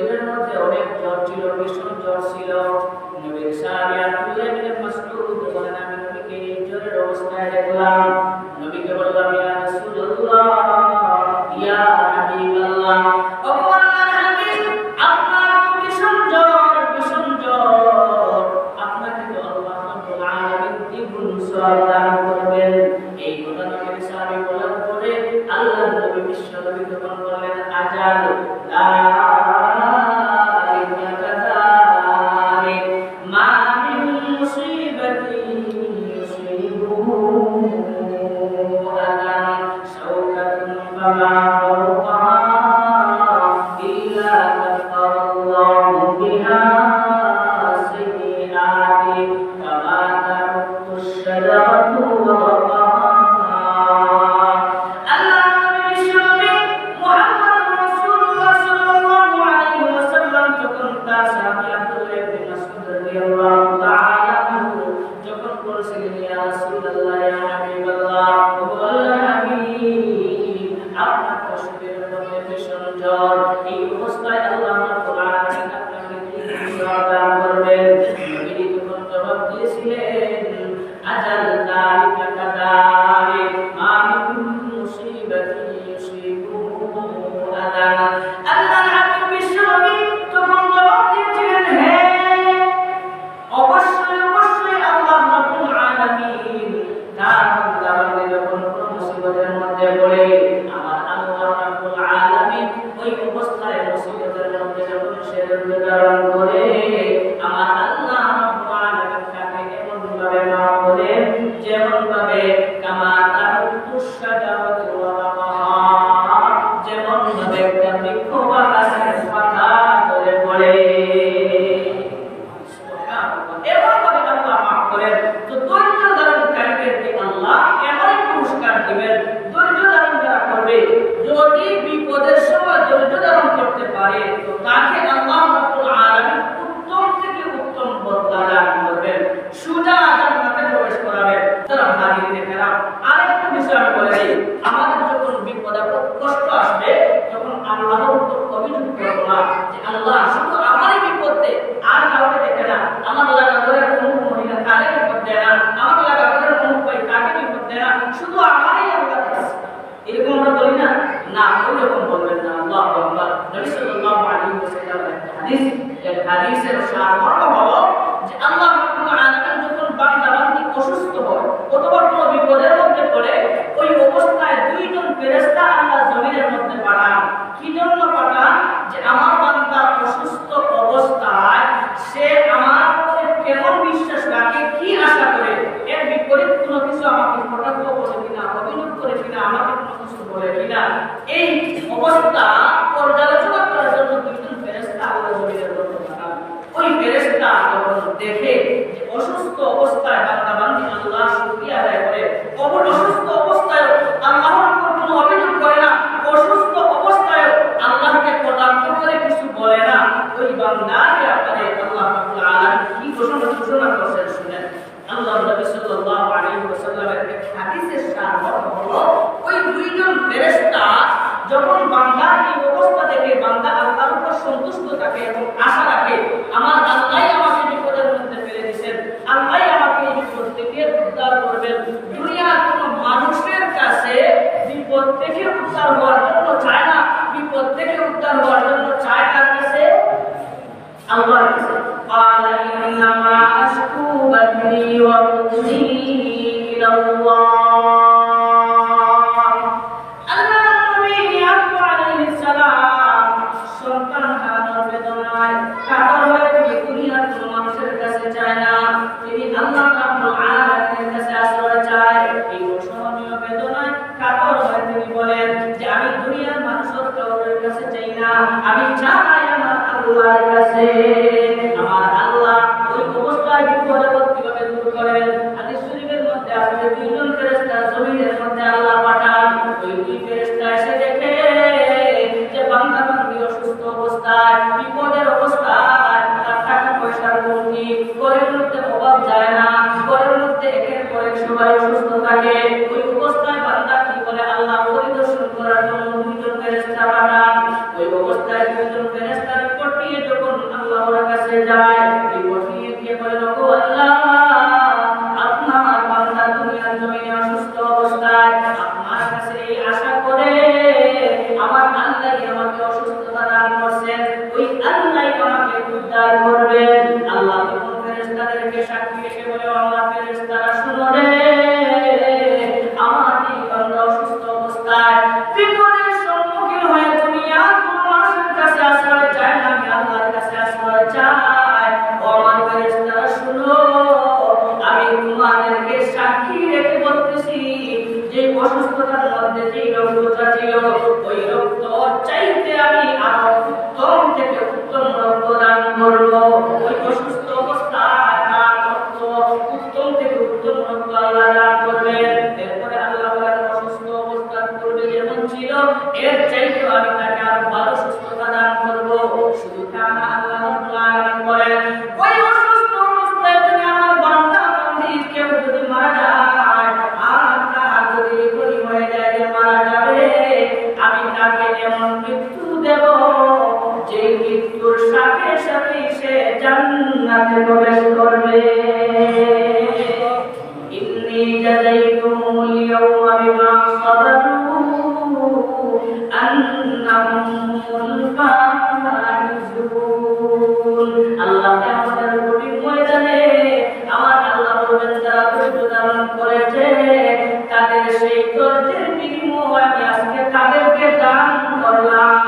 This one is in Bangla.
এদের মধ্যে অনেক জ্বর ছিল, ভীষণ জ্বর ছিল। নবীর সাহাবী আব্দুল্লাহ ইবনে মাসউদ বলেন, আমি নবীকে এই জ্বরের অবস্থায় দেখলাম। নবীকে বললাম, ইয়া রাসূলুল্লাহ, ইয়া হাবিবাল্লাহ। মানে আল্লাহ নবী বিশ্ব নবী তখন বলেন আজাল লা ইয়া রাসূলুল্লাহ ইয়া হাবিবাল্লাহ উপর অভিযোগ করব না যে আল্লাহ, শুধু আমারই বিপদে আর কাউকে দেখে না। আমার লাগা করে অমুক মহিলা তাকে বিপদ দেয় না। আমার লাগা করে অমুক ভাই তাকে বিপদ দেয় না। শুধু আমারই আল্লাহ এরকম আমরা বলি না? না ওই রকম বলবেন না। আল্লাহ আকবার। নবী সাল্লাল্লাহু আলাইহি হাদিস এই হাদিসের সারমর্ম হলো যে আল্লাহ রাব্বুল আলামিন যখন বান্দা বান্দি অসুস্থ হয়, অথবা কোনো বিপদের মধ্যে পড়ে ওই অবস্থায় দুইজন ফেরেশতা আল্লাহ জমিনের মধ্যে পাঠান কি জন্য পাঠান যে আমার বান্দা অসুস্থ অবস্থায় সে আমার উপরে কেমন বিশ্বাস রাখে কি আশা করে এর বিপরীত কোনো কিছু আমাকে কটাক্ষ করে কিনা অভিযোগ কোনো কিছু বলে কিনা? এই অবস্থা পর্যালোচনা করার জন্য দুইজন ফেরেশতা আল্লাহ জমিনের মধ্যে পাঠান ওই ফেরেশতা যখন দেখে যে অসুস্থ অবস্থায় বান্দা বান্দি আল্লাহ শুকরিয়া আদায় করে অবর অসুস্থ অবস্থায় আল্লাহর উপর কোনো অভিযোগ করে না অসুস্থ অবস্থায় আল্লাহকে কটাক্ষ করে কিছু বলে না ওই বান্দার ব্যাপারে আল্লাহ রাব্বুল আলামিন কি ঘোষণা ঘোষণা করেছেন শুনেন আল্লাহ নবী সাল্লাল্লাহু আলাইহি ওয়াসাল্লামের এক হাদিসের সারমর্ম হলো ওই দুইজন ফেরেশতা যখন বান্দা এই অবস্থা দেখে বান্দা আল্লাহর উপর সন্তুষ্ট থাকে এবং আশা রাখে আমার আল্লাহই আমাকে বিপদের মধ্যে ফেলে দিয়েছেন আল্লাহই আমাকে এই বিপদ থেকে উদ্ধার করবেন দুনিয়ার কোনো মানুষের কাছে বিপদ থেকে উদ্ধার হওয়ার জন্য চায় না বিপদ থেকে উদ্ধার হওয়ার জন্য চায় কার কাছে আল্লাহর কাছে قال إنما أشكو بثي وحزني কাছে চাই না আমি চাই আমার আল্লাহর কাছে। আমার আল্লাহ ওই অবস্থায় বিপদ কীভাবে দূর করেন? হাদিস শরীফের মধ্যে আছে, দুইজন ফেরেশতা জমিনের মধ্যে আল্লাহ পাঠান। ওই দুই ফেরেশতা এসে দেখে যে বান্দা বান্দি অসুস্থ অবস্থায়, বিপদের অবস্থায়, তার টাকা পয়সার কমতি ঘরের মধ্যে অভাব যায় না, ঘরের মধ্যে একের পর এক সবাই অসুস্থ থাকে। অবস্থায় আপনার কাছে আশা করে আমার আল্লাহই আমাকে অসুস্থতা দান করছেন। ওই আল্লাহই আমাকে আল্লাহ তখন সাক্ষী রেখে বলে, আল্লাহ ফেরেশতারা শুনো রে। অসুস্থতার মধ্যে যে রক্তটা ছিল ওই রক্ত চাইতে আমি আরও উত্তম থেকে উত্তম রক্ত দান করব ওই অসুস্থ মৃত্যুর সাথে সাথে সে জান্নাতে প্রবেশ করবে ইন্নি জাযাইতুমুল ইয়াওমা বিমা সাবারু আন্নাহুম ফাইজুন আল্লাহ আমাদের কঠিন ময়দানে আমার আল্লাহ বলেন, যারা ধৈর্য ধারণ করেছে তাদের সেই ধৈর্যের বিনিময় আমি আজকে তাদেরকে দান করলাম।